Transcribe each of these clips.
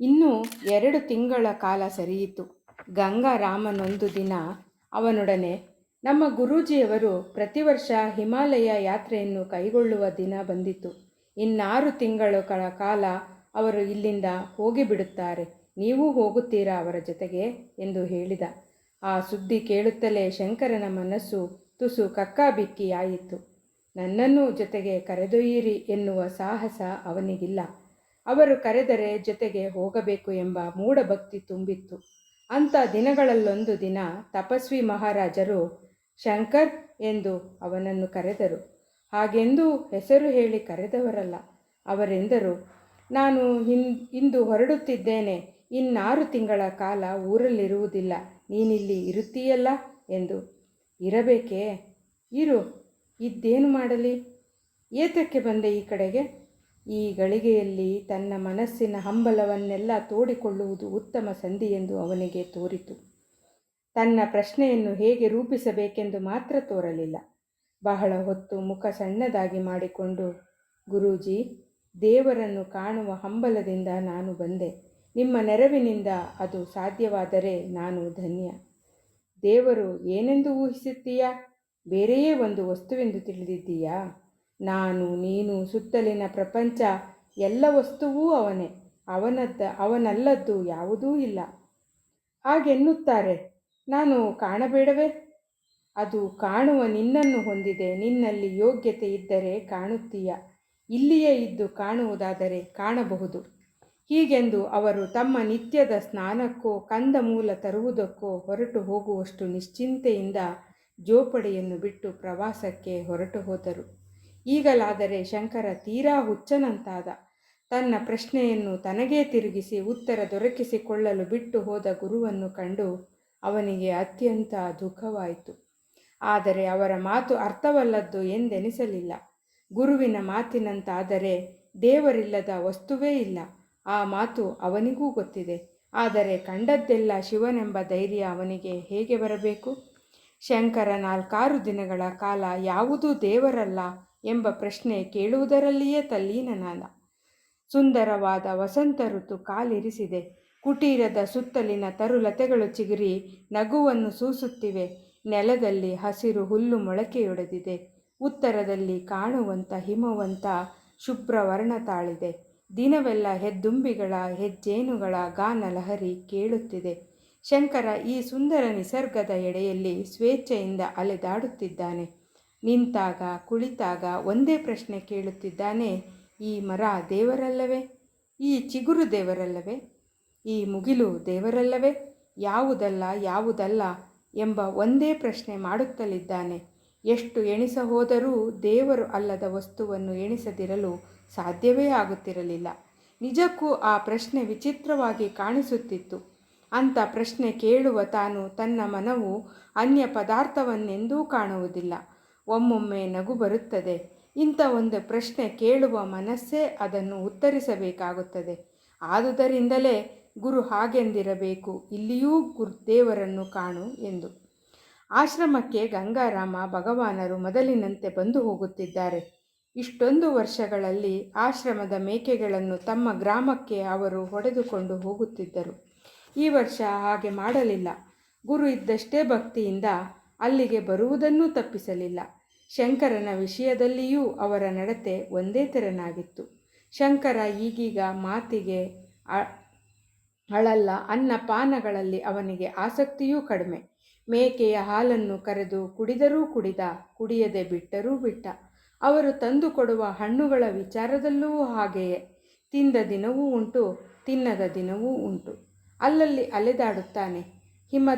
ಇನ್ನು ಎರಡು ತಿಂಗಳ ಕಾಲ ಸರಿಯಿತು. ಗಂಗಾರಾಮನೊಂದು ದಿನ ಅವನೊಡನೆ, ನಮ್ಮ ಗುರೂಜಿಯವರು ಪ್ರತಿ ವರ್ಷ ಹಿಮಾಲಯ ಯಾತ್ರೆಯನ್ನು ಕೈಗೊಳ್ಳುವ ದಿನ ಬಂದಿತು. ಇನ್ನಾರು ತಿಂಗಳ ಕಾಲ ಅವರು ಇಲ್ಲಿಂದ ಹೋಗಿಬಿಡುತ್ತಾರೆ ನೀವು ಹೋಗುತ್ತೀರಾ ಅವರ ಜೊತೆಗೆ? ಎಂದು ಹೇಳಿದ. ಆ ಸುದ್ದಿ ಕೇಳುತ್ತಲೇ ಶಂಕರನ ಮನಸ್ಸು ತುಸು ಕಕ್ಕಾಬಿಕ್ಕಿಯಾಯಿತು. ನನ್ನನ್ನು ಜೊತೆಗೆ ಕರೆದೊಯ್ಯಿರಿ ಎನ್ನುವ ಸಾಹಸ ಅವನಿಗಿಲ್ಲ. ಅವರು ಕರೆದರೆ ಜೊತೆಗೆ ಹೋಗಬೇಕು ಎಂಬ ಮೂಢಭಕ್ತಿ ತುಂಬಿತ್ತು. ಅಂಥ ದಿನಗಳಲ್ಲೊಂದು ದಿನ ತಪಸ್ವಿ ಮಹಾರಾಜರು ಶಂಕರ್ ಎಂದು ಅವನನ್ನು ಕರೆದರು. ಹಾಗೆಂದು ಹೆಸರು ಹೇಳಿ ಕರೆದವರಲ್ಲ, ಅವರೆಂದರು, ನಾನು ಹಿಂ ಇಂದು ಹೊರಡುತ್ತಿದ್ದೇನೆ, ಇನ್ನಾರು ತಿಂಗಳ ಕಾಲ ಊರಲ್ಲಿರುವುದಿಲ್ಲ, ನೀನಿಲ್ಲಿ ಇರುತ್ತೀಯಲ್ಲ? ಎಂದು, ಇರಬೇಕೇ, ಇರು, ಇದ್ದೇನು ಮಾಡಲಿ? ಏತಕ್ಕೆ ಬಂದೆ ಈ ಕಡೆಗೆ? ಈ ಗಳಿಗೆಯಲ್ಲಿ ತನ್ನ ಮನಸ್ಸಿನ ಹಂಬಲವನ್ನೆಲ್ಲ ತೋಡಿಕೊಳ್ಳುವುದು ಉತ್ತಮ ಸಂಧಿ ಎಂದು ಅವನಿಗೆ ತೋರಿತು. ತನ್ನ ಪ್ರಶ್ನೆಯನ್ನು ಹೇಗೆ ರೂಪಿಸಬೇಕೆಂದು ಮಾತ್ರ ತೋರಲಿಲ್ಲ. ಬಹಳ ಹೊತ್ತು ಮುಖ ಸಣ್ಣದಾಗಿ ಮಾಡಿಕೊಂಡು, ಗುರೂಜಿ, ದೇವರನ್ನು ಕಾಣುವ ಹಂಬಲದಿಂದ ನಾನು ಬಂದೆ. ನಿಮ್ಮ ನೆರವಿನಿಂದ ಅದು ಸಾಧ್ಯವಾದರೆ ನಾನು ಧನ್ಯ. ದೇವರು ಏನೆಂದು ಊಹಿಸುತ್ತೀಯಾ? ಬೇರೆಯೇ ಒಂದು ವಸ್ತುವೆಂದು ತಿಳಿದಿದ್ದೀಯಾ? ನಾನು, ನೀನು, ಸುತ್ತಲಿನ ಪ್ರಪಂಚ, ಎಲ್ಲ ವಸ್ತುವೂ ಅವನೇ. ಅವನದ್ದ, ಅವನಲ್ಲದ್ದು ಯಾವುದೂ ಇಲ್ಲ. ಹಾಗೆನ್ನುತ್ತಾರೆ, ನಾನು ಕಾಣಬೇಡವೇ? ಅದು ಕಾಣುವ ನಿನ್ನನ್ನು ಹೊಂದಿದೆ, ನಿನ್ನಲ್ಲಿ ಯೋಗ್ಯತೆ ಇದ್ದರೆ ಕಾಣುತ್ತೀಯ. ಇಲ್ಲಿಯೇ ಇದ್ದು ಕಾಣುವುದಾದರೆ ಕಾಣಬಹುದು. ಹೀಗೆಂದು ಅವರು ತಮ್ಮ ನಿತ್ಯದ ಸ್ನಾನಕ್ಕೋ, ಕಂದ ಮೂಲ ತರುವುದಕ್ಕೋ ಹೊರಟು ಹೋಗುವಷ್ಟು ನಿಶ್ಚಿಂತೆಯಿಂದ ಜೋಪಡಿಯನ್ನು ಬಿಟ್ಟು ಪ್ರವಾಸಕ್ಕೆ ಹೊರಟು ಹೋದರು. ಈಗಲಾದರೆ ಶಂಕರ ತೀರಾ ಹುಚ್ಚನಂತಾದ. ತನ್ನ ಪ್ರಶ್ನೆಯನ್ನು ತನಗೇ ತಿರುಗಿಸಿ ಉತ್ತರ ದೊರಕಿಸಿಕೊಳ್ಳಲು ಬಿಟ್ಟು ಹೋದ ಗುರುವನ್ನು ಕಂಡು ಅವನಿಗೆ ಅತ್ಯಂತ ದುಃಖವಾಯಿತು. ಆದರೆ ಅವರ ಮಾತು ಅರ್ಥವಲ್ಲದ್ದು ಎಂದೆನಿಸಲಿಲ್ಲ. ಗುರುವಿನ ಮಾತಿನಂತಾದರೆ ದೇವರಿಲ್ಲದ ವಸ್ತುವೇ ಇಲ್ಲ. ಆ ಮಾತು ಅವನಿಗೂ ಗೊತ್ತಿದೆ. ಆದರೆ ಕಂಡದ್ದೆಲ್ಲ ಶಿವನೆಂಬ ಧೈರ್ಯ ಅವನಿಗೆ ಹೇಗೆ ಬರಬೇಕು? ಶಂಕರ ನಾಲ್ಕಾರು ದಿನಗಳ ಕಾಲ ಯಾವುದೂ ದೇವರಲ್ಲ. ಎಂಬ ಪ್ರಶ್ನೆ ಕೇಳುವುದರಲ್ಲಿಯೇ ತಲ್ಲೀನನಾದ. ಸುಂದರವಾದ ವಸಂತ ಋತು ಕಾಲಿರಿಸಿದೆ. ಕುಟೀರದ ಸುತ್ತಲಿನ ತರುಲತೆಗಳು ಚಿಗುರಿ, ನಗುವನ್ನು ಸೂಸುತ್ತಿವೆ. ನೆಲದಲ್ಲಿ ಹಸಿರು ಹುಲ್ಲು ಮೊಳಕೆಯೊಡೆದಿದೆ. ಉತ್ತರದಲ್ಲಿ ಕಾಣುವಂಥ ಹಿಮವಂತ ಶುಭ್ರವರ್ಣ ತಾಳಿದೆ. ದಿನವೆಲ್ಲ ಹೆದ್ದುಂಬಿಗಳ, ಹೆಜ್ಜೇನುಗಳ ಗಾನ ಲಹರಿ ಕೇಳುತ್ತಿದೆ. ಶಂಕರ ಈ ಸುಂದರ ನಿಸರ್ಗದ ಎಡೆಯಲ್ಲಿ ಸ್ವೇಚ್ಛೆಯಿಂದ ಅಲೆದಾಡುತ್ತಿದ್ದಾನೆ. ನಿಂತಾಗ, ಕುಳಿತಾಗ ಒಂದೇ ಪ್ರಶ್ನೆ ಕೇಳುತ್ತಿದ್ದಾನೆ, ಈ ಮರ ದೇವರಲ್ಲವೇ? ಈ ಚಿಗುರು ದೇವರಲ್ಲವೇ? ಈ ಮುಗಿಲು ದೇವರಲ್ಲವೇ? ಯಾವುದಲ್ಲ ಯಾವುದಲ್ಲ? ಎಂಬ ಒಂದೇ ಪ್ರಶ್ನೆ ಮಾಡುತ್ತಲಿದ್ದಾನೆ. ಎಷ್ಟು ಎಣಿಸ ಹೋದರೂ ದೇವರು ಅಲ್ಲದ ವಸ್ತುವನ್ನು ಎಣಿಸದಿರಲು ಸಾಧ್ಯವೇ ಆಗುತ್ತಿರಲಿಲ್ಲ. ನಿಜಕ್ಕೂ ಆ ಪ್ರಶ್ನೆ ವಿಚಿತ್ರವಾಗಿ ಕಾಣಿಸುತ್ತಿತ್ತು. ಅಂಥ ಪ್ರಶ್ನೆ ಕೇಳುವ ತಾನು ತನ್ನ ಮನವು ಅನ್ಯ ಪದಾರ್ಥವನ್ನೆಂದೂ ಕಾಣುವುದಿಲ್ಲ. ಒಮ್ಮೊಮ್ಮೆ ನಗು ಬರುತ್ತದೆ. ಇಂಥ ಒಂದು ಪ್ರಶ್ನೆ ಕೇಳುವ ಮನಸ್ಸೇ ಅದನ್ನು ಉತ್ತರಿಸಬೇಕಾಗುತ್ತದೆ. ಆದುದರಿಂದಲೇ ಗುರು ಹಾಗೆಂದಿರಬೇಕು, ಇಲ್ಲಿಯೂ ಗುರು ದೇವರನ್ನು ಕಾಣು ಎಂದು. ಆಶ್ರಮಕ್ಕೆ ಗಂಗಾರಾಮ ಭಗವಾನರು ಮೊದಲಿನಂತೆ ಬಂದು ಹೋಗುತ್ತಿದ್ದಾರೆ. ಇಷ್ಟೊಂದು ವರ್ಷಗಳಲ್ಲಿ ಆಶ್ರಮದ ಮೇಕೆಗಳನ್ನು ತಮ್ಮ ಗ್ರಾಮಕ್ಕೆ ಅವರು ಹೊಡೆದುಕೊಂಡು ಹೋಗುತ್ತಿದ್ದರು. ಈ ವರ್ಷ ಹಾಗೆ ಮಾಡಲಿಲ್ಲ. ಗುರು ಇದ್ದಷ್ಟೇ ಭಕ್ತಿಯಿಂದ ಅಲ್ಲಿಗೆ ಬರುವುದನ್ನೂ ತಪ್ಪಿಸಲಿಲ್ಲ. ಶಂಕರನ ವಿಷಯದಲ್ಲಿಯೂ ಅವರ ನಡತೆ ಒಂದೇ ತೆರನಾಗಿತ್ತು. ಶಂಕರ ಈಗೀಗ ಮಾತಿಗೆ ಅಳಲ್ಲ, ಅನ್ನ ಪಾನಗಳಲ್ಲಿ ಅವನಿಗೆ ಆಸಕ್ತಿಯೂ ಕಡಿಮೆ. ಮೇಕೆಯ ಹಾಲನ್ನು ಕರೆದು ಕುಡಿದರೂ ಕುಡಿದ, ಕುಡಿಯದೆ ಬಿಟ್ಟರೂ ಬಿಟ್ಟ. ಅವರು ತಂದು ಕೊಡುವ ಹಣ್ಣುಗಳ ವಿಚಾರದಲ್ಲೂ ಹಾಗೆಯೇ. ತಿಂದ ದಿನವೂ ಉಂಟು, ತಿನ್ನದ ದಿನವೂ ಉಂಟು. ಅಲ್ಲಲ್ಲಿ ಅಲೆದಾಡುತ್ತಾನೆ. ಹಿಮ,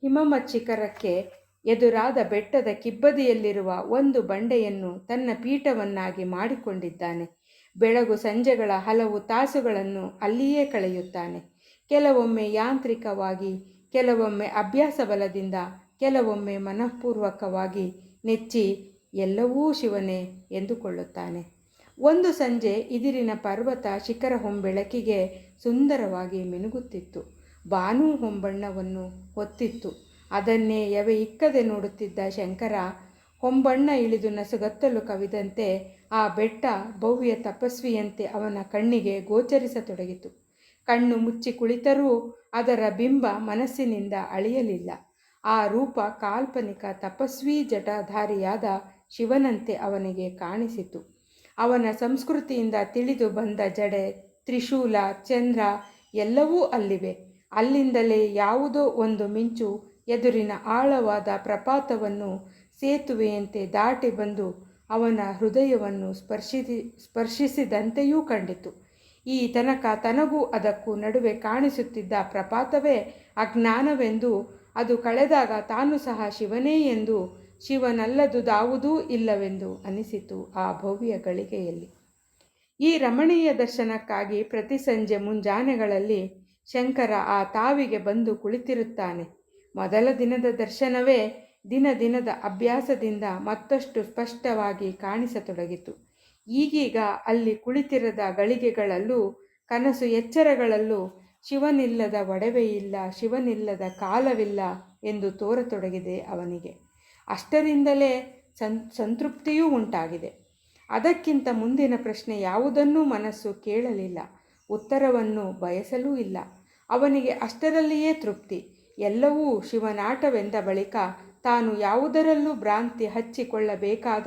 ಹಿಮಮಚ್ಚಿಕರಕ್ಕೆ ಎದುರಾದ ಬೆಟ್ಟದ ಕಿಬ್ಬದಿಯಲ್ಲಿರುವ ಒಂದು ಬಂಡೆಯನ್ನು ತನ್ನ ಪೀಠವನ್ನಾಗಿ ಮಾಡಿಕೊಂಡಿದ್ದಾನೆ. ಬೆಳಗು ಸಂಜೆಗಳ ಹಲವು ತಾಸುಗಳನ್ನು ಅಲ್ಲಿಯೇ ಕಳೆಯುತ್ತಾನೆ. ಕೆಲವೊಮ್ಮೆ ಯಾಂತ್ರಿಕವಾಗಿ, ಕೆಲವೊಮ್ಮೆ ಅಭ್ಯಾಸ ಬಲದಿಂದ ಕೆಲವೊಮ್ಮೆ ಮನಃಪೂರ್ವಕವಾಗಿ ನೆಚ್ಚಿ ಎಲ್ಲವೂ ಶಿವನೇ ಎಂದುಕೊಳ್ಳುತ್ತಾನೆ. ಒಂದು ಸಂಜೆ ಇದಿರಿನ ಪರ್ವತ ಶಿಖರ ಹೊಂಬೆಳಕಿಗೆ ಸುಂದರವಾಗಿ ಮಿನುಗುತ್ತಿತ್ತು. ಬಾನು ಹೊಂಬಣ್ಣವನ್ನು ಹೊತ್ತಿತ್ತು. ಅದನ್ನೇ ಎವೆ ಇಕ್ಕದೆ ನೋಡುತ್ತಿದ್ದ ಶಂಕರ ಹೊಂಬಣ್ಣ ಇಳಿದು ನಸುಗತ್ತಲು ಕವಿದಂತೆ ಆ ಬೆಟ್ಟ ಭವ್ಯ ತಪಸ್ವಿಯಂತೆ ಅವನ ಕಣ್ಣಿಗೆ ಗೋಚರಿಸತೊಡಗಿತು. ಕಣ್ಣು ಮುಚ್ಚಿ ಕುಳಿತರೂ ಅದರ ಬಿಂಬ ಮನಸ್ಸಿನಿಂದ ಅಳಿಯಲಿಲ್ಲ. ಆ ರೂಪ ಕಾಲ್ಪನಿಕ ತಪಸ್ವಿ ಜಟಾಧಾರಿಯಾದ ಶಿವನಂತೆ ಅವನಿಗೆ ಕಾಣಿಸಿತು. ಅವನ ಸಂಸ್ಕೃತಿಯಿಂದ ತಿಳಿದು ಬಂದ ಜಡೆ, ತ್ರಿಶೂಲ, ಚಂದ್ರ ಎಲ್ಲವೂ ಅಲ್ಲಿವೆ. ಅಲ್ಲಿಂದಲೇ ಯಾವುದೋ ಒಂದು ಮಿಂಚು ಎದುರಿನ ಆಳವಾದ ಪ್ರಪಾತವನ್ನು ಸೇತುವೆಯಂತೆ ದಾಟಿ ಬಂದು ಅವನ ಹೃದಯವನ್ನು ಸ್ಪರ್ಶಿಸಿ, ಸ್ಪರ್ಶಿಸಿದಂತೆಯೂ ಕಂಡಿತು. ಈ ತನಕ ತನಗೂ ಅದಕ್ಕೂ ನಡುವೆ ಕಾಣಿಸುತ್ತಿದ್ದ ಪ್ರಪಾತವೇ ಅಜ್ಞಾನವೆಂದು, ಅದು ಕಳೆದಾಗ ತಾನು ಸಹ ಶಿವನೇ ಎಂದು ಶಿವನಲ್ಲದುದಾವುದೂ ಇಲ್ಲವೆಂದು ಅನಿಸಿತು ಆ ಭವ್ಯ ಗಳಿಗೆಯಲ್ಲಿ. ಈ ರಮಣೀಯ ದರ್ಶನಕ್ಕಾಗಿ ಪ್ರತಿ ಸಂಜೆ ಮುಂಜಾನೆಗಳಲ್ಲಿ ಶಂಕರ ಆ ತಾವಿಗೆ ಬಂದು ಕುಳಿತಿರುತ್ತಾನೆ. ಮೊದಲ ದಿನದ ದರ್ಶನವೇ ದಿನ ದಿನದ ಅಭ್ಯಾಸದಿಂದ ಮತ್ತಷ್ಟು ಸ್ಪಷ್ಟವಾಗಿ ಕಾಣಿಸತೊಡಗಿತು. ಈಗೀಗ ಅಲ್ಲಿ ಕುಳಿತಿರದ ಗಳಿಗೆಗಳಲ್ಲೂ, ಕನಸು ಎಚ್ಚರಗಳಲ್ಲೂ ಶಿವನಿಲ್ಲದ ಒಡವೆಯಿಲ್ಲ ಶಿವನಿಲ್ಲದ ಕಾಲವಿಲ್ಲ ಎಂದು ತೋರತೊಡಗಿದೆ ಅವನಿಗೆ. ಅಷ್ಟರಿಂದಲೇ ಸಂ, ಸಂತೃಪ್ತಿಯೂ ಉಂಟಾಗಿದೆ. ಅದಕ್ಕಿಂತ ಮುಂದಿನ ಪ್ರಶ್ನೆ ಯಾವುದನ್ನೂ ಮನಸ್ಸು ಕೇಳಲಿಲ್ಲ. ಉತ್ತರವನ್ನು ಬಯಸಲೂ ಇಲ್ಲ. ಅವನಿಗೆ ಅಷ್ಟರಲ್ಲಿಯೇ ತೃಪ್ತಿ. ಎಲ್ಲವೂ ಶಿವನಾಟವೆಂದ ಬಳಿಕ ತಾನು ಯಾವುದರಲ್ಲೂ ಭ್ರಾಂತಿ ಹಚ್ಚಿಕೊಳ್ಳಬೇಕಾದ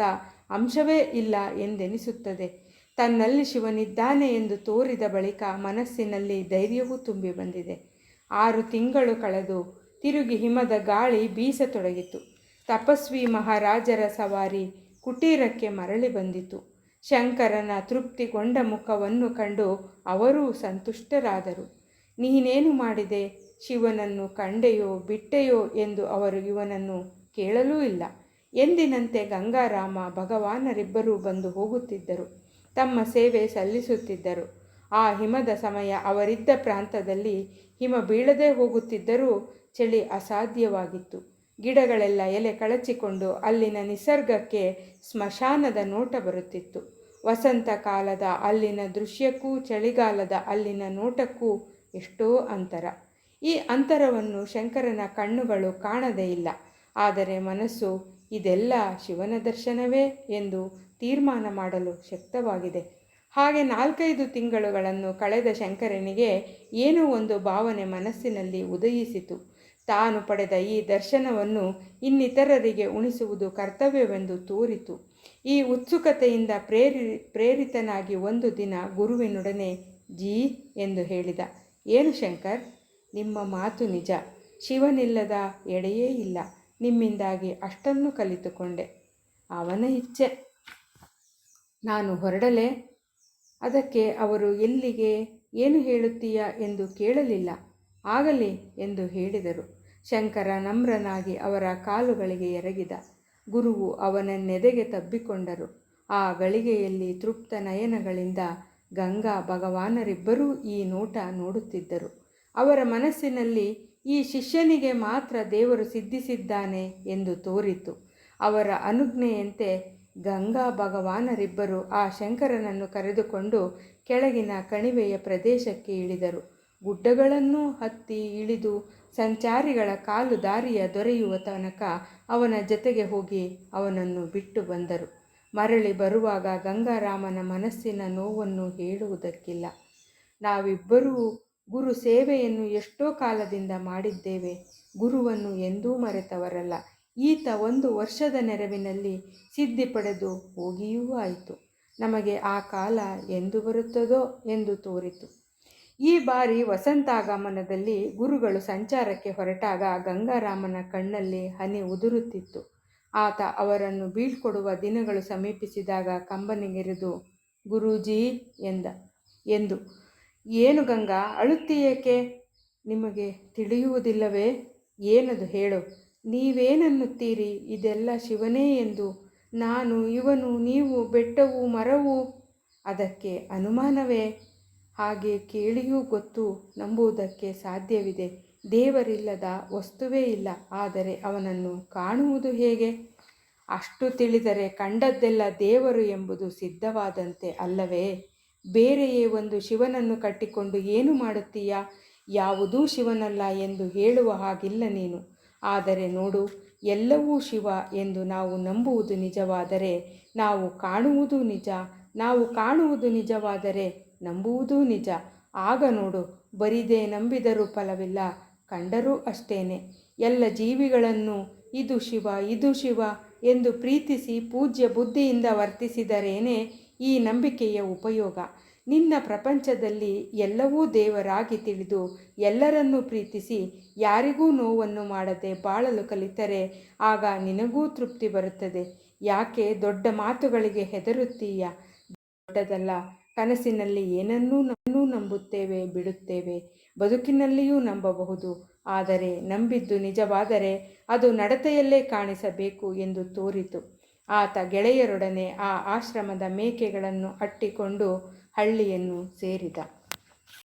ಅಂಶವೇ ಇಲ್ಲ ಎಂದೆನಿಸುತ್ತದೆ. ತನ್ನಲ್ಲಿ ಶಿವನಿದ್ದಾನೆ ಎಂದು ತೋರಿದ ಬಳಿಕ ಮನಸ್ಸಿನಲ್ಲಿ ಧೈರ್ಯವೂ ತುಂಬಿ ಬಂದಿದೆ. ಆರು ತಿಂಗಳು ಕಳೆದು ತಿರುಗಿ ಹಿಮದ ಗಾಳಿ ಬೀಸತೊಡಗಿತು. ತಪಸ್ವಿ ಮಹಾರಾಜರ ಸವಾರಿ ಕುಟೀರಕ್ಕೆ ಮರಳಿ ಬಂದಿತು. ಶಂಕರನ ತೃಪ್ತಿಗೊಂಡ ಮುಖವನ್ನು ಕಂಡು ಅವರೂ ಸಂತುಷ್ಟರಾದರು. ನೀನೇನು ಮಾಡಿದೆ? ಶಿವನನ್ನು ಕಂಡೆಯೋ ಬಿಟ್ಟೆಯೋ ಎಂದು ಅವರು ಇವನನ್ನು ಕೇಳಲೂ ಇಲ್ಲ. ಎಂದಿನಂತೆ ಗಂಗಾರಾಮ ಭಗವಾನರಿಬ್ಬರೂ ಬಂದು ಹೋಗುತ್ತಿದ್ದರು. ತಮ್ಮ ಸೇವೆ ಸಲ್ಲಿಸುತ್ತಿದ್ದರು. ಆ ಹಿಮದ ಸಮಯ ಅವರಿದ್ದ ಪ್ರಾಂತದಲ್ಲಿ ಹಿಮ ಬೀಳದೆ ಹೋಗುತ್ತಿದ್ದರೂ ಚಳಿ ಅಸಾಧ್ಯವಾಗಿತ್ತು. ಗಿಡಗಳೆಲ್ಲ ಎಲೆ ಕಳಚಿಕೊಂಡು ಅಲ್ಲಿನ ನಿಸರ್ಗಕ್ಕೆ ಸ್ಮಶಾನದ ನೋಟ ಬರುತ್ತಿತ್ತು. ವಸಂತ ಕಾಲದ ಅಲ್ಲಿನ ದೃಶ್ಯಕ್ಕೂ ಚಳಿಗಾಲದ ಅಲ್ಲಿನ ನೋಟಕ್ಕೂ ಎಷ್ಟೋ ಅಂತರ. ಈ ಅಂತರವನ್ನು ಶಂಕರನ ಕಣ್ಣುಗಳು ಕಾಣದೇ ಇಲ್ಲ. ಆದರೆ ಮನಸ್ಸು, ಇದೆಲ್ಲ ಶಿವನ ದರ್ಶನವೇ ಎಂದು ತೀರ್ಮಾನ ಮಾಡಲು ಶಕ್ತವಾಗಿದೆ. ಹಾಗೆ ನಾಲ್ಕೈದು ತಿಂಗಳುಗಳನ್ನು ಕಳೆದ ಶಂಕರನಿಗೆ ಏನೋ ಒಂದು ಭಾವನೆ ಮನಸ್ಸಿನಲ್ಲಿ ಉದಯಿಸಿತು. ತಾನು ಪಡೆದ ಈ ದರ್ಶನವನ್ನು ಇನ್ನಿತರರಿಗೆ ಉಣಿಸುವುದು ಕರ್ತವ್ಯವೆಂದು ತೋರಿತು. ಈ ಉತ್ಸುಕತೆಯಿಂದ ಪ್ರೇರಿ, ಪ್ರೇರಿತನಾಗಿ ಒಂದು ದಿನ ಗುರುವಿನೊಡನೆ, ಜೀ ಎಂದು ಹೇಳಿದ. ಏನು ಶಂಕರ್? ನಿಮ್ಮ ಮಾತು ನಿಜ. ಶಿವನಿಲ್ಲದ ಎಡೆಯೇ ಇಲ್ಲ. ನಿಮ್ಮಿಂದಾಗಿ ಅಷ್ಟನ್ನು ಕಲಿತುಕೊಂಡೆ. ಅವನ ಇಚ್ಛೆ. ನಾನು ಹೊರಡಲೆ? ಅದಕ್ಕೆ ಅವರು ಎಲ್ಲಿಗೆ, ಏನು ಹೇಳುತ್ತೀಯ ಎಂದು ಕೇಳಲಿಲ್ಲ. ಆಗಲಿ ಎಂದು ಹೇಳಿದರು. ಶಂಕರ ನಮ್ರನಾಗಿ ಅವರ ಕಾಲುಗಳಿಗೆ ಎರಗಿದ. ಗುರುವು ಅವನನ್ನೆದೆಗೆ ತಬ್ಬಿಕೊಂಡರು. ಆ ಗಳಿಗೆಯಲ್ಲಿ ತೃಪ್ತ ನಯನಗಳಿಂದ ಗಂಗಾ ಭಗವಾನರಿಬ್ಬರೂ ಈ ನೋಟ ನೋಡುತ್ತಿದ್ದರು. ಅವರ ಮನಸ್ಸಿನಲ್ಲಿ ಈ ಶಿಷ್ಯನಿಗೆ ಮಾತ್ರ ದೇವರು ಸಿದ್ಧಿಸಿದ್ದಾನೆ ಎಂದು ತೋರಿತು. ಅವರ ಅನುಜ್ಞೆಯಂತೆ ಗಂಗಾ ಭಗವಾನರಿಬ್ಬರು ಆ ಶಂಕರನನ್ನು ಕರೆದುಕೊಂಡು ಕೆಳಗಿನ ಕಣಿವೆಯ ಪ್ರದೇಶಕ್ಕೆ ಇಳಿದರು. ಗುಡ್ಡಗಳನ್ನು ಹತ್ತಿ ಇಳಿದು ಸಂಚಾರಿಗಳ ಕಾಲು ದಾರಿಯ ದೊರೆಯುವ ತನಕ ಅವನ ಜೊತೆಗೆ ಹೋಗಿ ಅವನನ್ನು ಬಿಟ್ಟು ಬಂದರು. ಮರಳಿ ಬರುವಾಗ ಗಂಗಾರಾಮನ ಮನಸ್ಸಿನ ನೋವನ್ನು ಹೇಳುವುದಕ್ಕಿಲ್ಲ. ನಾವಿಬ್ಬರೂ ಗುರು ಸೇವೆಯನ್ನು ಎಷ್ಟೋ ಕಾಲದಿಂದ ಮಾಡಿದ್ದೇವೆ. ಗುರುವನ್ನು ಎಂದೂ ಮರೆತವರಲ್ಲ. ಈತ ಒಂದು ವರ್ಷದ ನೆರವಿನಲ್ಲಿ ಸಿದ್ಧಿ ಪಡೆದು ಹೋಗಿಯೂ ಆಯಿತು. ನಮಗೆ ಆ ಕಾಲ ಎಂದು ಬರುತ್ತದೋ ಎಂದು ತೋರಿತು. ಈ ಬಾರಿ ವಸಂತಾಗಮನದಲ್ಲಿ ಗುರುಗಳು ಸಂಚಾರಕ್ಕೆ ಹೊರಟಾಗ ಗಂಗಾರಾಮನ ಕಣ್ಣಲ್ಲಿ ಹನಿ ಉದುರುತ್ತಿತ್ತು. ಆತ ಅವರನ್ನು ಬೀಳ್ಕೊಡುವ ದಿನಗಳು ಸಮೀಪಿಸಿದಾಗ ಕಂಬನಿಗೆರೆದು, ಗುರೂಜಿ ಎಂದ. ಎಂದು ಏನು ಗಂಗಾ ಅಳುತ್ತೀಯೇಕೆ ನಿಮಗೆ ತಿಳಿಯುವುದಿಲ್ಲವೇ? ಏನದು ಹೇಳು. ನೀವೇನನ್ನುತ್ತೀರಿ? ಇದೆಲ್ಲ ಶಿವನೇ ಎಂದು. ನಾನು, ಇವನು, ನೀವು, ಬೆಟ್ಟವು, ಮರವು? ಅದಕ್ಕೆ ಅನುಮಾನವೇ? ಹಾಗೆ ಕೇಳಿಯೂ ಗೊತ್ತು ನಂಬುವುದಕ್ಕೆ ಸಾಧ್ಯವಿದೆ. ದೇವರಿಲ್ಲದ ವಸ್ತುವೇ ಇಲ್ಲ. ಆದರೆ ಅವನನ್ನು ಕಾಣುವುದು ಹೇಗೆ? ಅಷ್ಟು ತಿಳಿದರೆ ಕಂಡದ್ದೆಲ್ಲ ದೇವರು ಎಂಬುದು ಸಿದ್ಧವಾದಂತೆ ಅಲ್ಲವೇ? ಬೇರೆಯೇ ಒಂದು ಶಿವನನ್ನು ಕಟ್ಟಿಕೊಂಡು ಏನು ಮಾಡುತ್ತೀಯಾ? ಯಾವುದೂ ಶಿವನಲ್ಲ ಎಂದು ಹೇಳುವ ಹಾಗಿಲ್ಲ ನೀನು. ಆದರೆ ನೋಡು, ಎಲ್ಲವೂ ಶಿವ ಎಂದು ನಾವು ನಂಬುವುದು ನಿಜವಾದರೆ ನಾವು ಕಾಣುವುದು ನಿಜ. ನಾವು ಕಾಣುವುದು ನಿಜವಾದರೆ ನಂಬುವುದೂ ನಿಜ. ಆಗ ನೋಡು, ಬರಿದೇ ನಂಬಿದರೂ ಫಲವಿಲ್ಲ. ಕಂಡರೂ ಅಷ್ಟೇನೆ. ಎಲ್ಲ ಜೀವಿಗಳನ್ನು ಇದು ಶಿವ ಇದು ಶಿವ ಎಂದು ಪ್ರೀತಿಸಿ ಪೂಜ್ಯ ಬುದ್ಧಿಯಿಂದ ವರ್ತಿಸಿದರೇನೆ ಈ ನಂಬಿಕೆಯ ಉಪಯೋಗ. ನಿನ್ನ ಪ್ರಪಂಚದಲ್ಲಿ ಎಲ್ಲವೂ ದೇವರಾಗಿ ತಿಳಿದು ಎಲ್ಲರನ್ನೂ ಪ್ರೀತಿಸಿ ಯಾರಿಗೂ ನೋವನ್ನು ಮಾಡದೆ ಬಾಳಲು ಕಲಿತರೆ, ಆಗ ನಿನಗೂ ತೃಪ್ತಿ ಬರುತ್ತದೆ. ಯಾಕೆ ದೊಡ್ಡ ಮಾತುಗಳಿಗೆ ಹೆದರುತ್ತೀಯ? ದೊಡ್ಡದಲ್ಲ, ಕನಸಿನಲ್ಲಿ ಏನನ್ನೂ ನನ್ನೂ ನಂಬುತ್ತೇವೆ, ಬಿಡುತ್ತೇವೆ. ಬದುಕಿನಲ್ಲಿಯೂ ನಂಬಬಹುದು, ಆದರೆ ನಂಬಿದ್ದು ನಿಜವಾದರೆ ಅದು ನಡತೆಯಲ್ಲೇ ಕಾಣಿಸಬೇಕು ಎಂದು ತೋರಿತು. ಆತ ಗೆಳೆಯರೊಡನೆ ಆ ಆಶ್ರಮದ ಮೇಕೆಗಳನ್ನು ಅಟ್ಟಿಕೊಂಡು ಹಳ್ಳಿಯನ್ನು ಸೇರಿದ.